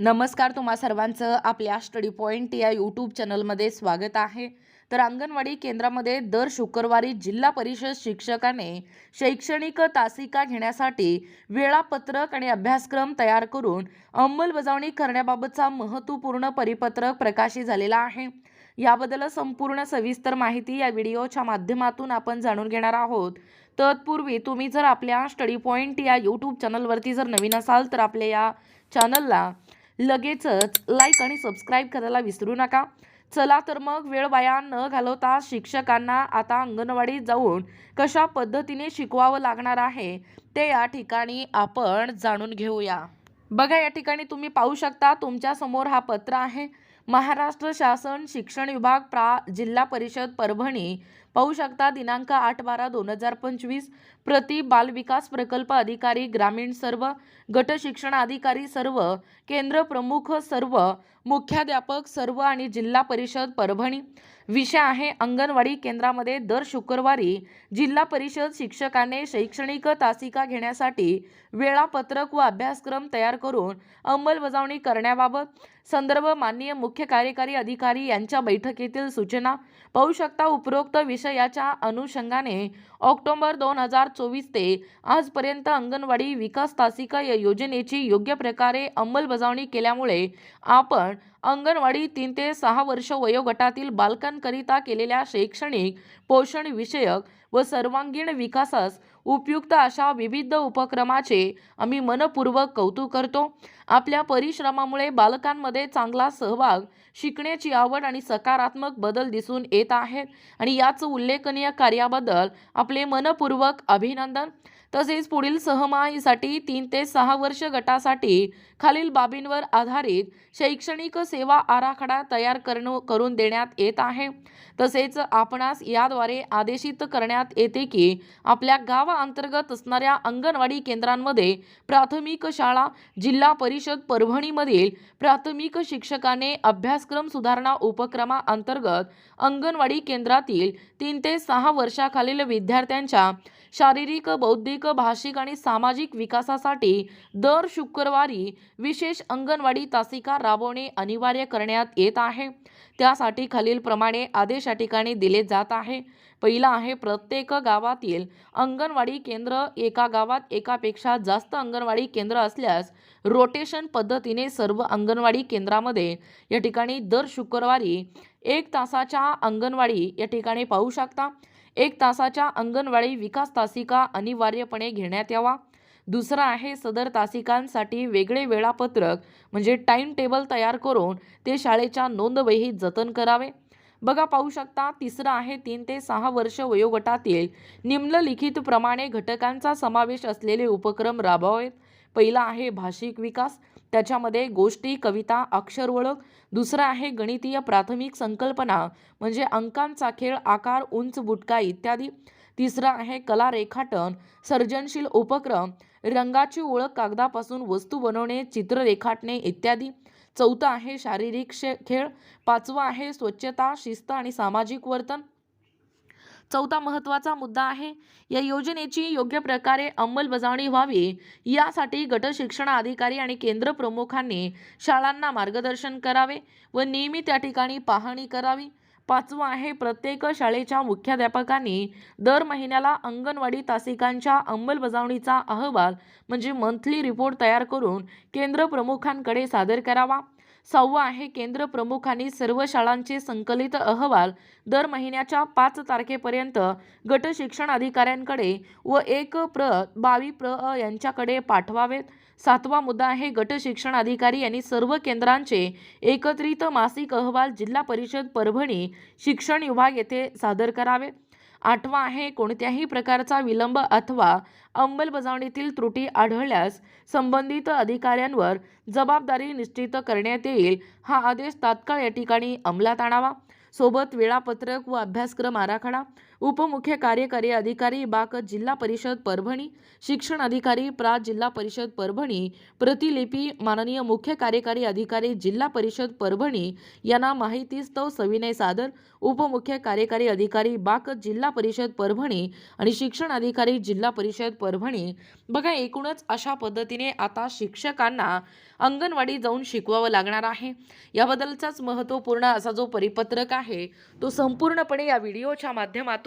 नमस्कार तुम्हा सर्वांचं आपल्या स्टडी पॉईंट या यूट्यूब चॅनलमध्ये स्वागत आहे. तर अंगणवाडी केंद्रामध्ये दर शुक्रवारी जिल्हा परिषद शिक्षकाने शैक्षणिक तासिका घेण्यासाठी वेळापत्रक आणि अभ्यासक्रम तयार करून अंमलबजावणी करण्याबाबतचा महत्त्वपूर्ण परिपत्रक प्रकाशित झालेला आहे. याबद्दल संपूर्ण सविस्तर माहिती या व्हिडिओच्या माध्यमातून आपण जाणून घेणार आहोत. तत्पूर्वी तुम्ही जर आपल्या स्टडी पॉईंट या यूट्यूब चॅनलवरती जर नवीन असाल तर आपल्या या चॅनलला लगेचच लाईक आणि सबस्क्राईब करायला विसरू नका. चला तर मग वेळ वाया न घालवता शिक्षकांना आता अंगणवाडीत जाऊन कशा पद्धतीने शिकवावं लागणार आहे ते या ठिकाणी आपण जाणून घेऊया. बघा या ठिकाणी तुम्ही पाहू शकता तुमच्यासमोर हा पत्र आहे. महाराष्ट्र शासन शिक्षण विभाग प्रा जिल्हा परिषद परभणी. पाहू शकता दिनांक आठ बारा दोन हजार पंचवीस. प्रति बालविकास प्रकल्प अधिकारी ग्रामीण सर्व. गट शिक्षण अधिकारी सर्व. केंद्र प्रमुख सर्व. मुख्याध्यापक सर्व आणि जिल्हा परिषद परभणी. विषय आहे अंगणवाडी केंद्रामध्ये दर शुक्रवारी जिल्हा परिषद शिक्षकाने शैक्षणिक तासिका घेण्यासाठी वेळापत्रक व अभ्यासक्रम तयार करून अंमलबजावणी करण्याबाबत संदर्भ माननीय मुख्य कार्यकारी अधिकारी यांच्या बैठकीतील सूचना. पाहू शकता उपरोक्त विषयाच्या अनुषंगाने ऑक्टोबर दोन हजार चोवीस ते आजपर्यंत अंगणवाडी विकास तासिका या योजनेची योग्य प्रकारे अंमलबजावणी केल्यामुळे आपण अंगणवाडी तीन ते सहा वर्ष वयोगटातील बालकांकरिता केलेल्या शैक्षणिक पोषण विषयक व सर्वांगीण विकासास उपयुक्त अशा विविध उपक्रमाचे आम्ही मनपूर्वक कौतुक करतो. आपल्या परिश्रमामुळे बालकांमध्ये चांगला सहभाग शिकण्याची आवड आणि सकारात्मक बदल दिसून येत आहेत. आणि याच उल्लेखनीय कार्याबद्दल आपले मनपूर्वक अभिनंदन. तसेच पुढील सहमाहीसाठी तीन ते सहा वर्ष गटासाठी खालील बाबींवर आधारित शैक्षणिक सेवा आराखडा तयार करणं करून देण्यात येत आहे. तसेच आपणास याद्वारे आदेशित करण्यात येते की आपल्या गावाअंतर्गत असणाऱ्या अंगणवाडी केंद्रांमध्ये प्राथमिक शाळा जिल्हा परिषद परभणीमधील प्राथमिक शिक्षकाने अभ्यासक्रम सुधारणा उपक्रमाअंतर्गत अंगणवाडी केंद्रातील तीन ते सहा वर्षाखालील विद्यार्थ्यांच्या शारीरिक बौद्धिक भाषिक आणि सामाजिक विकासासाठी दर शुक्रवारी विशेष अंगणवाडी तासिका राबवणे अनिवार्य करण्यात येत आहे. त्यासाठी खालीलप्रमाणे आदेश या ठिकाणी दिले जात आहे. पहिला आहे प्रत्येक गावातील अंगणवाडी केंद्र एका गावात एकापेक्षा जास्त अंगणवाडी केंद्र असल्यास रोटेशन पद्धतीने सर्व अंगणवाडी केंद्रामध्ये या ठिकाणी दर शुक्रवारी एक तासाच्या अंगणवाडी या ठिकाणी पाहू शकता. एक तासाच्या अंगणवाडी विकास तासिका अनिवार्यपणे घेण्यात यावा. दुसरं आहे सदर तासिकांसाठी वेगळे वेळापत्रक म्हणजे टाईम टेबल तयार करून ते शाळेच्या नोंदवहीत जतन करावे. बघा पाहू शकता तिसरं आहे तीन ते सहा वर्ष वयोगटातील निम्नलिखित प्रमाणे घटकांचा समावेश असलेले उपक्रम राबवावेत. पहिला आहे भाषिक विकास त्याच्यामध्ये गोष्टी कविता अक्षर ओळख दुसरं आहे गणितीय प्राथमिक संकल्पना म्हणजे अंकांचा खेळ आकार उंच बुटका इत्यादी. तिसरं आहे कला रेखाटन सर्जनशील उपक्रम रंगाची ओळख कागदापासून वस्तू बनवणे चित्र रेखाटणे इत्यादी. चौथं आहे शारीरिक शे खेळ पाचवं आहे स्वच्छता शिस्त आणि सामाजिक वर्तन. चौथा महत्त्वाचा मुद्दा आहे. या योजनेची योग्य प्रकारे अंमलबजावणी व्हावी. यासाठी गट शिक्षण अधिकारी आणि केंद्र प्रमुखांनी शाळांना मार्गदर्शन करावे व नियमित या ठिकाणी पाहणी करावी. पाचवं आहे प्रत्येक शाळेच्या मुख्याध्यापकांनी दर महिन्याला अंगणवाडी तासिकांच्या अंमलबजावणीचा अहवाल म्हणजे मंथली रिपोर्ट तयार करून केंद्र प्रमुखांकडे सादर करावा. सहावं आहे. केंद्र प्रमुखांनी सर्व शाळांचे संकलित अहवाल दर महिन्याच्या पाच तारखेपर्यंत गट शिक्षण अधिकाऱ्यांकडे व एक प्र बावी प्र अ यांच्याकडे पाठवावेत. सातवा मुद्दा आहे गट शिक्षण अधिकारी यांनी सर्व केंद्रांचे एकत्रित मासिक अहवाल जिल्हा परिषद परभणी शिक्षण विभाग येथे सादर करावेत. आठवा आहे कोणत्याही प्रकारचा विलंब अथवा अंमलबजावणीतील त्रुटी आढळल्यास संबंधित अधिकाऱ्यांवर जबाबदारी निश्चित करण्यात येईल. हा आदेश तात्काळ या ठिकाणी अंमलात आणावा. सोबत वेळापत्रक व अभ्यासक्रम आराखडा. उपमुख्य कार्यकारी अधिकारी बाक जिल्हा परिषद परभणी शिक्षण अधिकारी प्रा. जिल्हा परिषद परभणी प्रतिलिपी माननीय मुख्य कार्यकारी अधिकारी जिल्हा परिषद परभणी यांना माहितीस्तव सविनय सादर उपमुख्य कार्यकारी अधिकारी बाक जिल्हा परिषद परभणी आणि शिक्षण अधिकारी जिल्हा परिषद परभणी. बघा एकूणच अशा पद्धतीने आता शिक्षकांना अंगणवाडी जाऊन शिकवावं लागणार आहे. याबद्दलचाच महत्त्वपूर्ण असा जो परिपत्रक आहे तो संपूर्णपणे या व्हिडिओच्या माध्यमातून